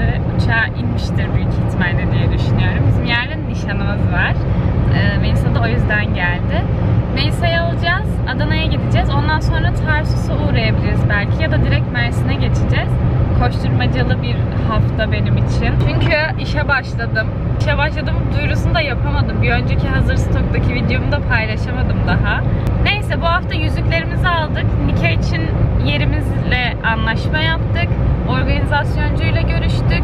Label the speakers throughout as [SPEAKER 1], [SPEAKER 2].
[SPEAKER 1] Melisa geldi. Uçağa inmiştir büyük ihtimalle diye düşünüyorum. Bizim yarın nişanımız var. Ee, Melisa da o yüzden geldi. Melisa'yı alacağız. Adana'ya gideceğiz. Ondan sonra Tarsus'a uğrayabiliriz belki. Ya da direkt Mersin'e geçeceğiz. Koşturmacalı bir hafta benim için. Çünkü işe başladım. İşe başladım duyurusunu da yapamadım. Bir önceki hazır stoktaki videomu da paylaşamadım daha. Neyse bu hafta yüzüklerimizi aldık. Nikah için yerimizle anlaşma yaptık. Organizasyoncuyla görüştük.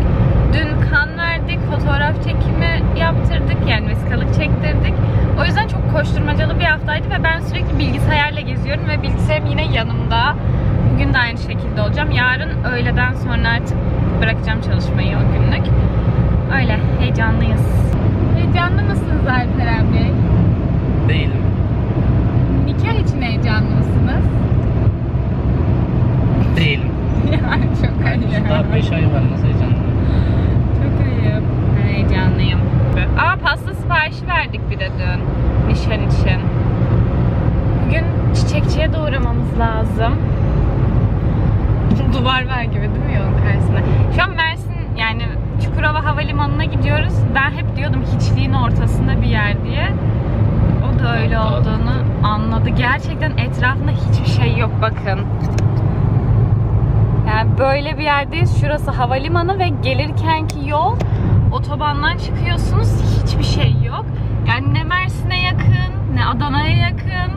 [SPEAKER 1] Dün kan verdik, fotoğraf çekimi yaptırdık. Yani vesikalık çektirdik. O yüzden çok koşturmacalı bir haftaydı ve ben sürekli bilgisayarla geziyorum ve bilgisayarım yine yanımda. Bugün de aynı şekilde olacağım. Yarın öğleden sonra artık bırakacağım çalışmayı o günlük. Öyle heyecanlıyız. Heyecanlı mısınız Alperen Bey?
[SPEAKER 2] Değilim.
[SPEAKER 1] Nikah için heyecanlı mısınız?
[SPEAKER 2] Değilim.
[SPEAKER 1] Ya çok ayıp.
[SPEAKER 2] Daha 5 ay var nasıl heyecanlı.
[SPEAKER 1] Çok ayıp. Ben heyecanlıyım. Aa pasta siparişi verdik bir de dün. Nişan için. Bugün çiçekçiye de uğramamız lazım. Duvar ver gibi değil mi yolun karşısında? Şu an Mersin yani Çukurova Havalimanı'na gidiyoruz. Ben hep diyordum hiçliğin ortasında bir yer diye. O da öyle olduğunu anladı. Gerçekten etrafında hiçbir şey yok bakın. Yani böyle bir yerdeyiz. Şurası havalimanı ve gelirkenki yol otobandan çıkıyorsunuz. Hiçbir şey yok. Yani ne Mersin'e yakın, ne Adana'ya yakın.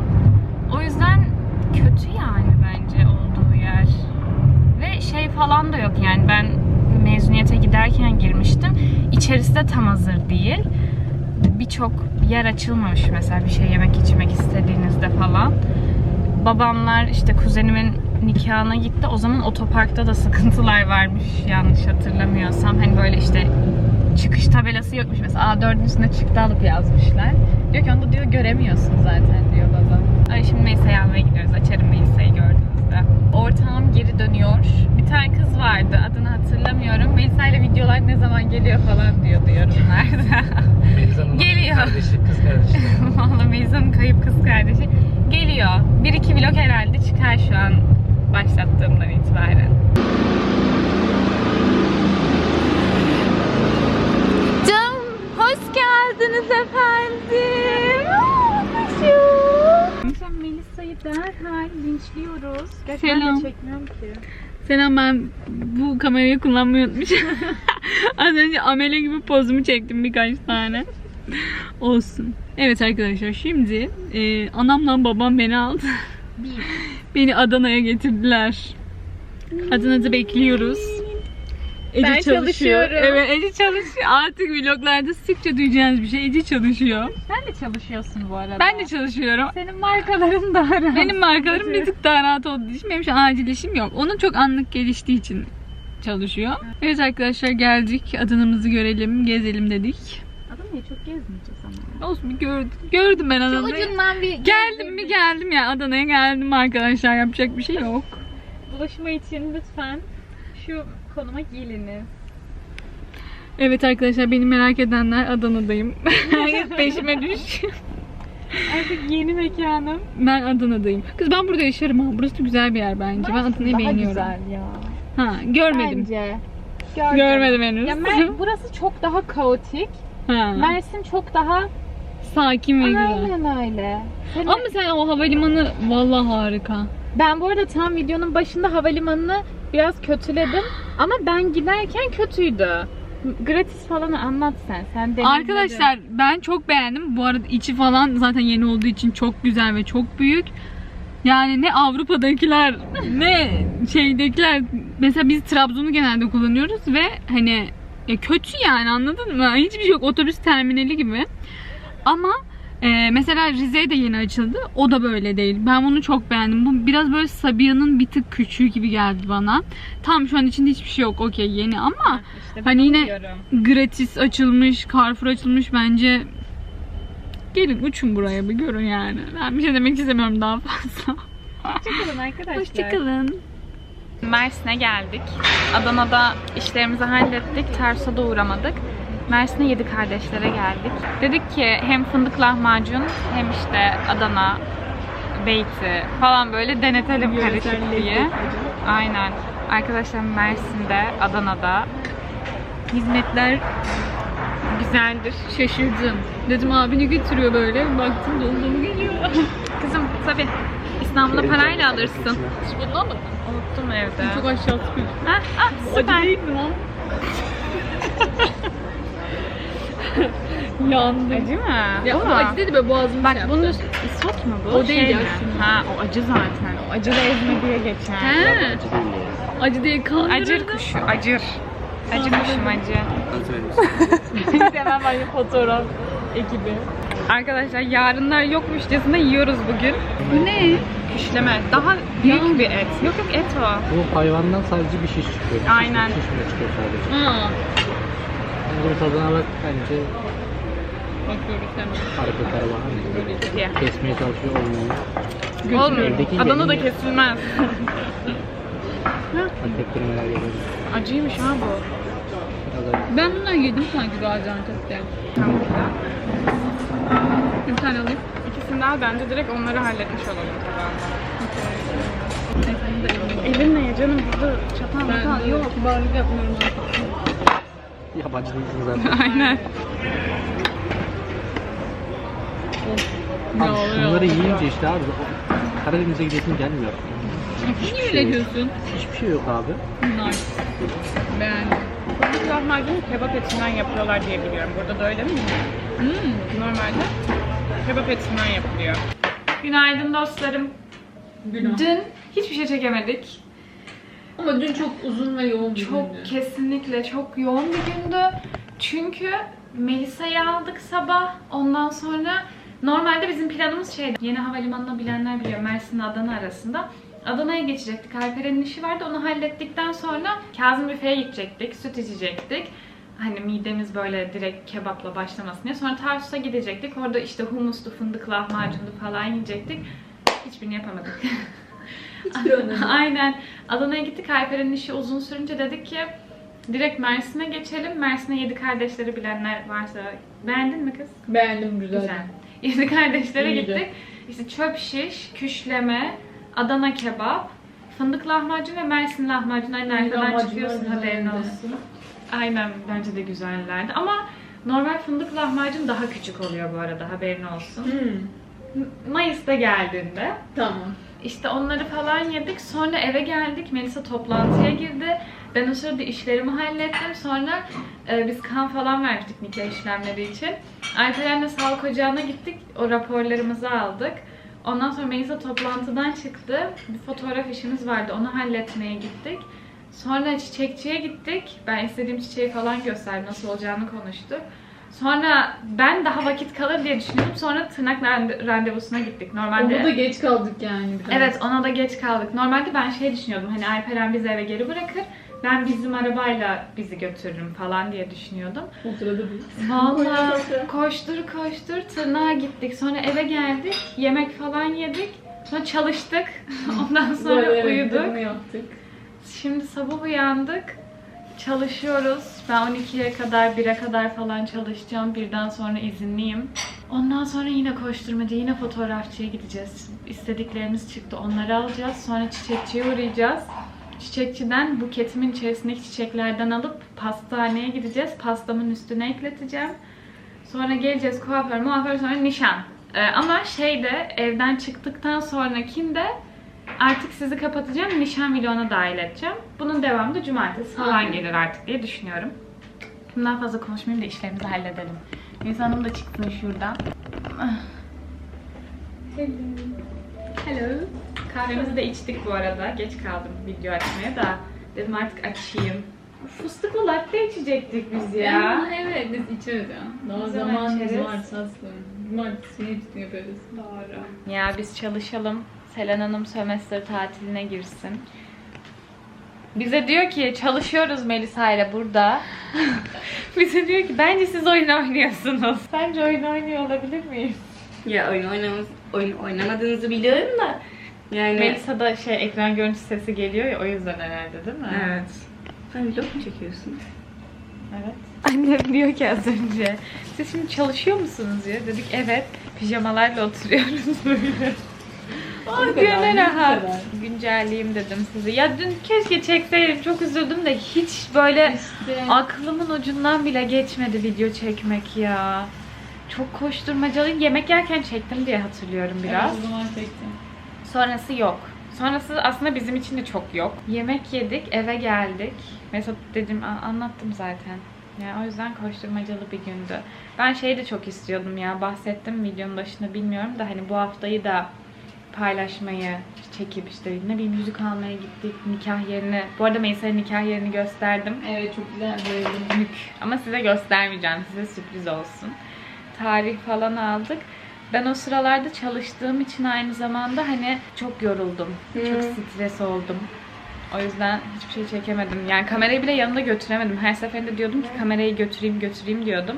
[SPEAKER 1] O yüzden kötü yani bence olduğu yer. Ve şey falan da yok yani ben mezuniyete giderken girmiştim. İçerisi de tam hazır değil. Birçok yer açılmamış mesela bir şey yemek içmek istediğinizde falan. Babamlar işte kuzenimin nikahına gitti. O zaman otoparkta da sıkıntılar varmış yanlış hatırlamıyorsam. Hani böyle işte çıkış tabelası yokmuş mesela. A4'ün üstüne çıktı alıp yazmışlar. Diyor ki onu da diyor göremiyorsun zaten diyor baba. Ay şimdi Melisa'yı almaya gidiyoruz. Açarım Melisa'yı gördüğünüzde. Ortağım geri dönüyor. Bir tane kız vardı. Adını hatırlamıyorum. Melisa ile videolar ne zaman geliyor falan diyordu yorumlarda. Geliyor.
[SPEAKER 2] kardeşi, kız kardeşi.
[SPEAKER 1] Valla Melisa'nın kayıp kız kardeşi geliyor. Bir iki vlog herhalde çıkar şu an başlattığımdan itibaren. Can, hoş geldiniz efendim. Sen Melisa'yı derhal linçliyoruz.
[SPEAKER 3] Selam.
[SPEAKER 1] çekmiyorum ki.
[SPEAKER 3] Selam ben bu kamerayı kullanmayı unutmuşum. Az önce amele gibi pozumu çektim birkaç tane. Olsun. Evet arkadaşlar şimdi e, anamla babam beni aldı. Beni Adana'ya getirdiler. Adana'da bekliyoruz. Ece
[SPEAKER 1] Ben
[SPEAKER 3] çalışıyor.
[SPEAKER 1] çalışıyorum.
[SPEAKER 3] Evet Ece çalışıyor. Artık vloglarda sıkça duyacağınız bir şey. Ece çalışıyor.
[SPEAKER 1] Sen de çalışıyorsun bu arada.
[SPEAKER 3] Ben de çalışıyorum.
[SPEAKER 1] Senin markaların daha rahat.
[SPEAKER 3] Benim markalarım bir tık daha rahat olduğu için benim şu an acil işim yok. Onun çok anlık geliştiği için çalışıyor. Evet arkadaşlar geldik. Adana'mızı görelim, gezelim dedik.
[SPEAKER 1] Adamı çok gezmeyeceğiz.
[SPEAKER 3] Olsun bir gördüm. Gördüm ben Adana'yı.
[SPEAKER 1] ucundan bir
[SPEAKER 3] Geldim mi geldim ya Adana'ya geldim arkadaşlar yapacak bir şey yok.
[SPEAKER 1] Bulaşma için lütfen şu konuma geliniz.
[SPEAKER 3] Evet arkadaşlar beni merak edenler Adana'dayım. Herkes peşime düş.
[SPEAKER 1] Artık yeni mekanım.
[SPEAKER 3] Ben Adana'dayım. Kız ben burada yaşarım ha. Burası güzel bir yer bence. Ben Adana'yı beğeniyorum.
[SPEAKER 1] güzel ya.
[SPEAKER 3] Ha görmedim.
[SPEAKER 1] Bence. Gördüm.
[SPEAKER 3] Görmedim henüz.
[SPEAKER 1] Ya Mer- burası çok daha kaotik.
[SPEAKER 3] ha.
[SPEAKER 1] Mersin çok daha
[SPEAKER 3] Sakin ve güzel.
[SPEAKER 1] aynen öyle. Senin-
[SPEAKER 3] Ama sen o havalimanı vallahi harika.
[SPEAKER 1] Ben bu arada tam videonun başında havalimanını biraz kötüledim. Ama ben giderken kötüydü. Gratis falan anlat sen. Sen deneyimledin.
[SPEAKER 3] Arkadaşlar ben çok beğendim. Bu arada içi falan zaten yeni olduğu için çok güzel ve çok büyük. Yani ne Avrupa'dakiler ne şeydekiler mesela biz Trabzon'u genelde kullanıyoruz ve hani ya kötü yani anladın mı? Hiçbir şey yok otobüs terminali gibi. Ama e, mesela Rize de yeni açıldı. O da böyle değil. Ben bunu çok beğendim. Bu biraz böyle Sabiha'nın bir tık küçüğü gibi geldi bana. Tam şu an içinde hiçbir şey yok. Okey yeni ama
[SPEAKER 1] İşte
[SPEAKER 3] Hani yine-
[SPEAKER 1] diyorum.
[SPEAKER 3] gratis açılmış, Carrefour açılmış bence. Gelin uçun buraya bir görün yani. Ben bir şey demek istemiyorum daha fazla.
[SPEAKER 1] Hoşçakalın arkadaşlar.
[SPEAKER 3] Hoşçakalın.
[SPEAKER 1] Mersin'e geldik. Adana'da işlerimizi hallettik. Tarsus'a da uğramadık. Mersin'e yedi kardeşlere geldik. Dedik ki hem fındık lahmacun hem işte Adana beyti falan böyle denetelim karışık diye. Aynen. Arkadaşlar Mersin'de, Adana'da
[SPEAKER 3] Hizmetler
[SPEAKER 1] güzeldir.
[SPEAKER 3] şaşırdım. Dedim abi ne getiriyor böyle? Baktım dolu dolu geliyor.
[SPEAKER 1] Kızım tabii İstanbul'da parayla alırsın.
[SPEAKER 3] Hiç bundan mı?
[SPEAKER 1] Unuttum evde.
[SPEAKER 3] Çok aşağı sıkıyor.
[SPEAKER 1] Ah, ah, süper.
[SPEAKER 3] Acı değil mi lan? Yandım.
[SPEAKER 1] Acı mı?
[SPEAKER 3] Ya
[SPEAKER 1] Bu mu?
[SPEAKER 3] acı değil de böyle boğazım
[SPEAKER 1] Bak
[SPEAKER 3] şey
[SPEAKER 1] bunun
[SPEAKER 3] yaptı.
[SPEAKER 1] isot mu bu?
[SPEAKER 3] O değil
[SPEAKER 1] Şey
[SPEAKER 3] ya,
[SPEAKER 1] mi?
[SPEAKER 3] şunun.
[SPEAKER 1] Ha o acı zaten. O acılı ezme diye geçer.
[SPEAKER 3] He. Acı değil kandırıldım.
[SPEAKER 1] Acır kuşu, acır. Acı kuşum acı. Hemen böyle fotoğraf ekibi. Arkadaşlar yarınlar yokmuşçasına yiyoruz bugün.
[SPEAKER 3] Bu ne?
[SPEAKER 1] Küşleme. Daha büyük
[SPEAKER 3] Ya.
[SPEAKER 1] bir et. Yok yok et o.
[SPEAKER 2] Bu hayvandan sadece bir şiş çıkıyor. Şiş-
[SPEAKER 1] Aynen.
[SPEAKER 2] Şiş çıkıyor sadece?
[SPEAKER 3] Ha.
[SPEAKER 2] Bunun tadına bak bence
[SPEAKER 3] Bakıyoruz hemen.
[SPEAKER 2] Kesmeye çalışıyor olmuyor.
[SPEAKER 1] Olmuyor.
[SPEAKER 2] Evdeki
[SPEAKER 1] Adana'da
[SPEAKER 2] yemeği-
[SPEAKER 1] kesilmez.
[SPEAKER 2] Bak tepkimeler geliyor.
[SPEAKER 1] Acıymış ha bu.
[SPEAKER 2] Biraz acı.
[SPEAKER 3] Ben bundan yedim sanki Gaziantep'te. Bir tane alayım.
[SPEAKER 1] İkisini daha bence direkt onları halletmiş olalım tabağında.
[SPEAKER 3] Neyse bunu da elimle
[SPEAKER 1] Elinle ye canım burada çatal
[SPEAKER 3] Ben yok.
[SPEAKER 1] yok.
[SPEAKER 3] Kibarlık yapmıyorum artık.
[SPEAKER 2] Yabancı değilsin zaten.
[SPEAKER 1] Aynen.
[SPEAKER 3] Ne
[SPEAKER 2] Abi
[SPEAKER 3] oluyor?
[SPEAKER 2] şunları yiyince işte abi Karadeniz'e gidesin gelmiyor.
[SPEAKER 3] Niye öyle diyorsun?
[SPEAKER 2] Hiçbir şey yok abi.
[SPEAKER 3] Bunlar. Beğendim.
[SPEAKER 1] Fındık lahmacunu kebap etinden yapıyorlar diye biliyorum. Burada da öyle mi?
[SPEAKER 3] Hmm.
[SPEAKER 1] Normalde kebap etinden yapılıyor. Günaydın dostlarım. Dün hiçbir şey çekemedik.
[SPEAKER 3] Ama dün çok uzun ve yoğun bir
[SPEAKER 1] Çok
[SPEAKER 3] gündü.
[SPEAKER 1] kesinlikle çok yoğun bir gündü. Çünkü Melisa'yı aldık sabah. Ondan sonra normalde bizim planımız şeydi. Yeni havalimanına bilenler biliyor Mersin Adana arasında. Adana'ya geçecektik. Alperen'in işi vardı. Onu hallettikten sonra Kazım Büfe'ye gidecektik. Süt içecektik. Hani midemiz böyle direkt kebapla başlamasın diye. Sonra Tarsus'a gidecektik. Orada işte humuslu, fındık lahmacunlu falan yiyecektik. Hiçbirini yapamadık. Aynen. Adana'ya gittik. Alperen'in işi uzun sürünce dedik ki direkt Mersin'e geçelim. Mersin'e yedi kardeşleri bilenler varsa beğendin mi kız?
[SPEAKER 3] Beğendim güzel.
[SPEAKER 1] Güzel. Yedi kardeşlere
[SPEAKER 3] İyiydi.
[SPEAKER 1] gittik. İşte çöp şiş, küşleme, Adana kebap, fındık lahmacun ve Mersin lahmacun. Aynen arkadan çıkıyorsun haberin olsun. Aynen bence de güzellerdi. Ama normal fındık lahmacun daha küçük oluyor bu arada haberin olsun.
[SPEAKER 3] Hmm.
[SPEAKER 1] Mayıs'ta geldiğinde
[SPEAKER 3] Tamam.
[SPEAKER 1] işte onları falan yedik. Sonra eve geldik. Melisa toplantıya girdi. Ben o sırada işlerimi hallettim. Sonra e, biz kan falan vermiştik nikah işlemleri için. Alperen'le sağlık ocağına gittik. O raporlarımızı aldık. Ondan sonra Melisa toplantıdan çıktı. Bir fotoğraf işimiz vardı. Onu halletmeye gittik. Sonra çiçekçiye gittik. Ben istediğim çiçeği falan gösterdim. Nasıl olacağını konuştuk. Sonra ben daha vakit kalır diye düşünüyordum. Sonra tırnak rande- randevusuna gittik. Normalde
[SPEAKER 3] Onda da geç kaldık yani biraz.
[SPEAKER 1] Evet ona da geç kaldık. Normalde ben şey düşünüyordum hani Alperen bizi eve geri bırakır. Ben bizim arabayla bizi götürürüm falan diye düşünüyordum.
[SPEAKER 3] O sırada bir.
[SPEAKER 1] Vallahi koştur koştur tırnağa gittik. Sonra eve geldik. Yemek falan yedik. Sonra çalıştık. Ondan sonra
[SPEAKER 3] Böyle
[SPEAKER 1] uyuduk.
[SPEAKER 3] yaptık.
[SPEAKER 1] Şimdi sabah uyandık. Çalışıyoruz. Ben 12'ye kadar, 1'e kadar falan çalışacağım. Birden sonra izinliyim. Ondan sonra yine koşturmaca, yine fotoğrafçıya gideceğiz. İstediklerimiz çıktı, onları alacağız. Sonra çiçekçiye uğrayacağız. Çiçekçiden buketimin içerisindeki çiçeklerden alıp pastaneye gideceğiz. Pastamın üstüne ekleteceğim. Sonra geleceğiz kuaför, muaför sonra nişan. Ee, ama şeyde evden çıktıktan sonrakinde artık sizi kapatacağım. Nişan videona dahil edeceğim. Bunun devamı da cumartesi falan gelir artık diye düşünüyorum. Şimdi daha fazla konuşmayayım da işlerimizi halledelim. Neyse Hanım da çıksın şuradan.
[SPEAKER 3] Hello.
[SPEAKER 1] Kahvemizi de içtik bu arada. Geç kaldım video açmaya da. Dedim artık açayım. Fıstıklı latte içecektik biz ya.
[SPEAKER 3] Ya evet biz içeriz ya. Daha
[SPEAKER 1] Ne zaman
[SPEAKER 3] zamanımız var tatlım. Cumartesi hepsini yaparız.
[SPEAKER 1] Doğru. Ya biz çalışalım. Selen Hanım sömestr tatiline girsin. Bize diyor ki çalışıyoruz Melisa ile burada. Bize diyor ki bence siz oyun oynuyorsunuz. Bence oyun oynuyor olabilir miyiz?
[SPEAKER 4] Ya oyun oynamamız, oyun oynamadığınızı biliyorum da. Yani
[SPEAKER 1] Melisa da şey ekran görüntü sesi geliyor ya o yüzden herhalde değil mi?
[SPEAKER 4] Evet. Sen vlog mu çekiyorsun?
[SPEAKER 1] Evet. Annem diyor ki az önce siz şimdi çalışıyor musunuz diyor. Dedik evet. Pijamalarla oturuyoruz böyle. Oh ne rahat. Güncelleyeyim dedim sizi. Ya dün keşke çekseydim çok üzüldüm de hiç böyle aklımın ucundan bile geçmedi video çekmek ya. Çok koşturmacalı. Yemek yerken çektim diye hatırlıyorum biraz.
[SPEAKER 3] o zaman çektim.
[SPEAKER 1] Sonrası yok. Sonrası aslında bizim için de çok yok. Yemek yedik, eve geldik. Mesut dedim a- anlattım zaten. Yani o yüzden koşturmacalı bir gündü. Ben şeyi de çok istiyordum ya. Bahsettim videonun başında bilmiyorum da hani bu haftayı da paylaşmayı çekip işte ne bileyim yüzük almaya gittik nikah yerini. Bu arada Melisa'nın nikah yerini gösterdim.
[SPEAKER 3] Evet çok güzel böyle.
[SPEAKER 1] Mük. Ama size göstermeyeceğim. Size sürpriz olsun. Tarih falan aldık. Ben o sıralarda çalıştığım için aynı zamanda hani çok yoruldum. Çok stres oldum. O yüzden hiçbir şey çekemedim. Yani kamerayı bile yanımda götüremedim. Her seferinde diyordum ki kamerayı götüreyim götüreyim diyordum.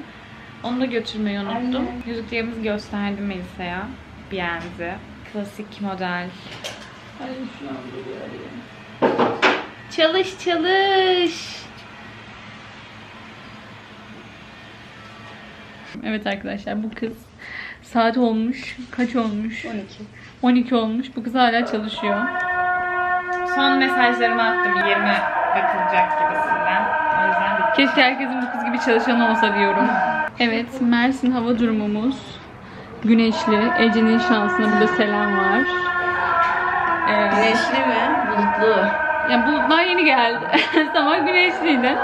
[SPEAKER 1] Onu da götürmeyi unuttum. Yüzüklerimizi gösterdim Melisa'ya. Beğendi. Klasik model. Çalış çalış.
[SPEAKER 3] Evet arkadaşlar bu kız saat olmuş. Kaç olmuş?
[SPEAKER 4] 12.
[SPEAKER 3] 12 olmuş. Bu kız hala çalışıyor.
[SPEAKER 1] Son mesajlarımı attım 20 bakılacak gibisinden. O yüzden
[SPEAKER 3] Keşke herkesin bu kız gibi çalışan olsa diyorum. Evet, Mersin hava durumumuz güneşli. Ece'nin şansına burada selam var. Ee,
[SPEAKER 4] Güneşli mi? Bulutlu.
[SPEAKER 3] ya bulutlar yeni geldi. Sabah güneşliydi.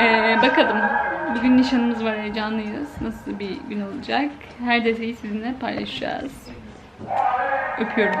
[SPEAKER 3] Ee, bakalım. Bugün nişanımız var, heyecanlıyız. Nasıl bir gün olacak? Her detayı sizinle paylaşacağız. Öpüyorum.